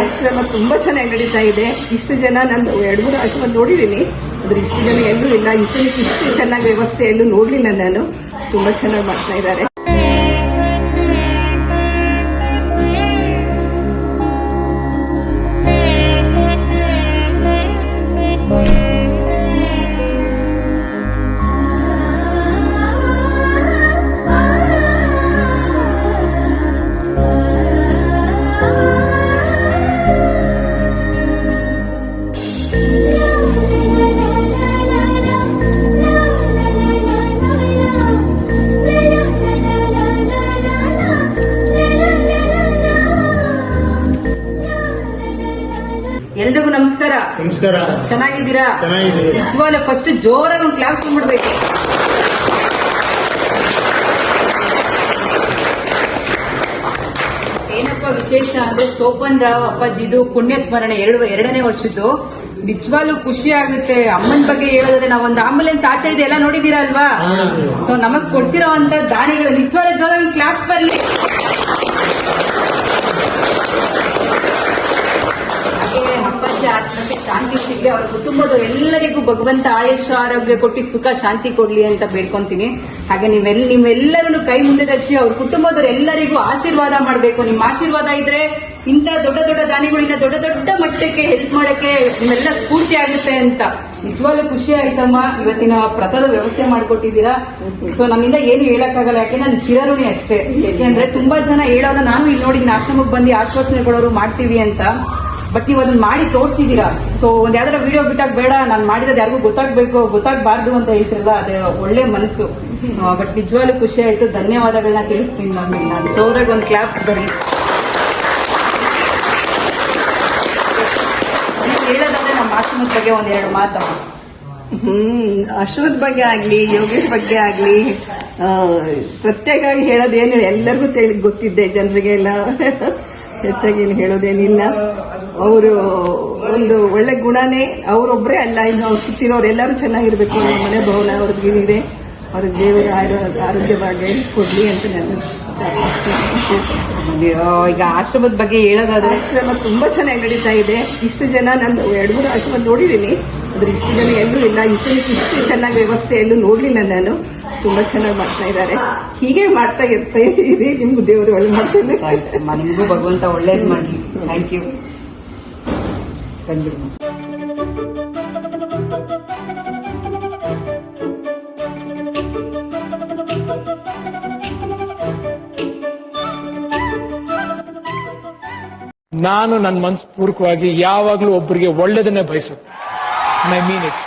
ಆಶ್ರಮ ತುಂಬಾ ಚೆನ್ನಾಗಿ ನಡೀತಾ ಇದೆ. ಇಷ್ಟು ಜನ ನಾನು ಎರಡು ಮೂರು ಆಶ್ರಮ ನೋಡಿದ್ದೀನಿ. ಆದ್ರೆ ಇಷ್ಟು ಜನ ಎಲ್ಲೂ ಇಲ್ಲ. ಇಷ್ಟು ಇಷ್ಟು ಚೆನ್ನಾಗಿ ವ್ಯವಸ್ಥೆ ಎಲ್ಲೂ ನೋಡ್ಲಿಲ್ಲ ನಾನು. ತುಂಬಾ ಚೆನ್ನಾಗಿ ಮಾಡ್ತಾ ಇದ್ದಾರೆ. ಎಲ್ರಿಗೂ ನಮಸ್ಕಾರ. ನಮಸ್ಕಾರ. ಚೆನ್ನಾಗಿದ್ದೀರಾ? ಚೆನ್ನಾಗಿದ್ದೀವಿ. ನಿಜವಾಗ್ಲೂ ಫಸ್ಟ್ ಜೋರಾಗಿ ಒಂದು ಕ್ಲಾಸ್ ಮಾಡ್ಬೇಕು. ಏನಪ್ಪ ವಿಶೇಷ ಅಂದ್ರೆ ಸೋಪನ್ ರಾವ್ ಅಪ್ಪಾಜಿದು ಪುಣ್ಯ ಸ್ಮರಣೆ ಎರಡು ಎರಡನೇ ವರ್ಷದ್ದು. ನಿಜವಾಗ್ಲೂ ಖುಷಿ ಆಗುತ್ತೆ. ಅಮ್ಮನ ಬಗ್ಗೆ ಹೇಳೋದ್ರೆ ಒಂದು ಆಂಬುಲೆನ್ಸ್ ಆಚೆ ಇದೆ ಎಲ್ಲ ನೋಡಿದೀರಾ ಅಲ್ವಾ? ಸೊ ನಮಗ್ ಕೊಡ್ಸಿರೋ ಅಂತ ದಾನಿಗಳು ನಿಜವಾಗ್ಲೂ ಜೋರಾಗಿ ಕ್ಲಾಪ್ಸ್ ಬರ್ಲಿ ಹಾಗೆ ಆತ್ಮಕ್ಕೆ ಶಾಂತಿ ಸಿಗ್ಲಿ, ಅವ್ರ ಕುಟುಂಬದವ್ರು ಎಲ್ಲರಿಗೂ ಭಗವಂತ ಆಯುಷ, ಆರೋಗ್ಯ ಕೊಟ್ಟು ಸುಖ, ಶಾಂತಿ ಕೊಡ್ಲಿ ಅಂತ ಬೇಡ್ಕೊಂತೀನಿ. ಹಾಗೆ ನೀವೆಲ್ ನೀವೆಲ್ಲರೂ ಕೈ ಮುಂದೆ ತಚ್ಚಿ ಅವ್ರ ಕುಟುಂಬದವ್ರು ಎಲ್ಲರಿಗೂ ಆಶೀರ್ವಾದ ಮಾಡಬೇಕು. ನಿಮ್ಮ ಆಶೀರ್ವಾದ ಇದ್ರೆ ಇಂಥ ದೊಡ್ಡ ದೊಡ್ಡ ದಾನಿಗಳಿಂದ ದೊಡ್ಡ ದೊಡ್ಡ ಮಟ್ಟಕ್ಕೆ ಹೆಲ್ಪ್ ಮಾಡಕ್ಕೆ ನಿಮ್ಮೆಲ್ಲ ಸ್ಫೂರ್ತಿ ಆಗುತ್ತೆ ಅಂತ. ನಿಜವಾಗ್ಲೂ ಖುಷಿ ಆಯ್ತಮ್ಮ. ಇವತ್ತಿನ ಪ್ರಸಾದ ವ್ಯವಸ್ಥೆ ಮಾಡ್ಕೊಟ್ಟಿದ್ದೀರಾ? ಸೊ ನನ್ನಿಂದ ಏನು ಹೇಳಕ್ಕಾಗಲ್ಲ. ಯಾಕೆ ನಾನು ಚಿರಋಣಿ ಅಷ್ಟೇ. ಯಾಕೆಂದ್ರೆ ತುಂಬಾ ಜನ ಹೇಳೋದ ನಾನು ಇಲ್ಲಿ ನೋಡಿದ್ದೀನಿ ಆಶ್ರಮಕ್ಕೆ ಬಂದು ಆಶ್ವಾಸನೆ ಕೊಡೋರು ಮಾಡ್ತೀವಿ ಅಂತ. ಬಟ್ ನೀವು ಅದನ್ನ ಮಾಡಿ ತೋರಿಸಿದೀರಾ? ಸೊ ಒಂದ್ ಯಾವ್ದಾರ ವಿಡಿಯೋ ಬಿಟ್ಟಾಗ ಬೇಡ, ನಾನು ಮಾಡಿರೋದು ಯಾರಿಗೂ ಗೊತ್ತಾಗ್ಬೇಕು, ಗೊತ್ತಾಗಬಾರ್ದು ಅಂತ ಹೇಳ್ತಿರಲ್ಲ, ಅದೇ ಒಳ್ಳೆ ಮನಸ್ಸು. ಬಟ್ ನಿಜವಾಗ್ಲೂ ಖುಷಿ ಆಯ್ತು. ಧನ್ಯವಾದಗಳನ್ನ ತಿಳಿಸ್ತೀನಿ ನಮಗೆ ನಾನು ಜೋರಾಗಿ ಒಂದು ಕ್ಲಾಪ್ಸ್ ಬರೀ ಹೇಳೋದಾದ್ರೆ ನಮ್ಮ ಆಶ್ರಮದ ಬಗ್ಗೆ ಒಂದೆರಡು ಮಾತಮ್ಮ ಹ್ಮ್ ಬಗ್ಗೆ ಆಗ್ಲಿ, ಯೋಗೇಶ್ ಬಗ್ಗೆ ಆಗ್ಲಿ ಪ್ರತ್ಯೇಕವಾಗಿ ಹೇಳೋದೇನು ಎಲ್ಲರಿಗೂ ಗೊತ್ತಿದ್ದೆ, ಜನರಿಗೆ ಎಲ್ಲ. ಹೆಚ್ಚಾಗಿ ಏನು ಹೇಳೋದೇನಿಲ್ಲ. ಅವರು ಒಂದು ಒಳ್ಳೆ ಗುಣನೇ ಅವರೊಬ್ಬರೇ ಅಲ್ಲ. ಇನ್ನು ಅವ್ರು ಸುತ್ತಿರೋರು ಎಲ್ಲರೂ ಚೆನ್ನಾಗಿರ್ಬೇಕು ಅವ್ರ ಮನೆ ಭವನ ಅವ್ರಿಗೆ ಏನಿದೆ ಅವ್ರಿಗೆ ದೇವರ ಆರೋ- ಆರೋಗ್ಯವಾಗಿ ಕೊಡ್ಲಿ ಅಂತ ನಾನು ಈಗ ಆಶ್ರಮದ ಬಗ್ಗೆ ಹೇಳೋದಾದ್ರೆ? ಆಶ್ರಮ ತುಂಬಾ ಚೆನ್ನಾಗಿ ನಡೀತಾ ಇದೆ. ಇಷ್ಟು ಜನ ನಾನು ಎರಡು ಮೂರು ಆಶ್ರಮ ನೋಡಿದ್ದೀನಿ. ಆದ್ರೆ ಇಷ್ಟು ಜನ ಎಲ್ಲೂ ಇಲ್ಲ. ಇಷ್ಟು ಜನಕ್ಕೆ ಇಷ್ಟು ಚೆನ್ನಾಗಿ ವ್ಯವಸ್ಥೆ ಎಲ್ಲೂ ನೋಡ್ಲಿಲ್ಲ ನಾನು. ತುಂಬಾ ಚೆನ್ನಾಗಿ ಮಾಡ್ತಾ ಇದ್ದಾರೆ. ಹೀಗೆ ಮಾಡ್ತಾ ಇರ್ತಾ ಇರಿ ನಿಮ್ಗೂ ದೇವರು ಒಳ್ಳೆ ಮಾಡ್ತಾನೆ ನಿಮ್ಗೂ ಭಗವಂತ ಒಳ್ಳೇದು ಮಾಡಲಿ. ಥ್ಯಾಂಕ್ ಯು ಖಂಡಿತ ನಾನು ನನ್ನ ಮನಸ್ಪೂರ್ವಕವಾಗಿ ಯಾವಾಗಲೂ ಒಬ್ಬರಿಗೆ ಒಳ್ಳೇದನ್ನೇ ಬಯಸುತ್ತೆ. ಮೈ ಮೀನ್ ಇಟ್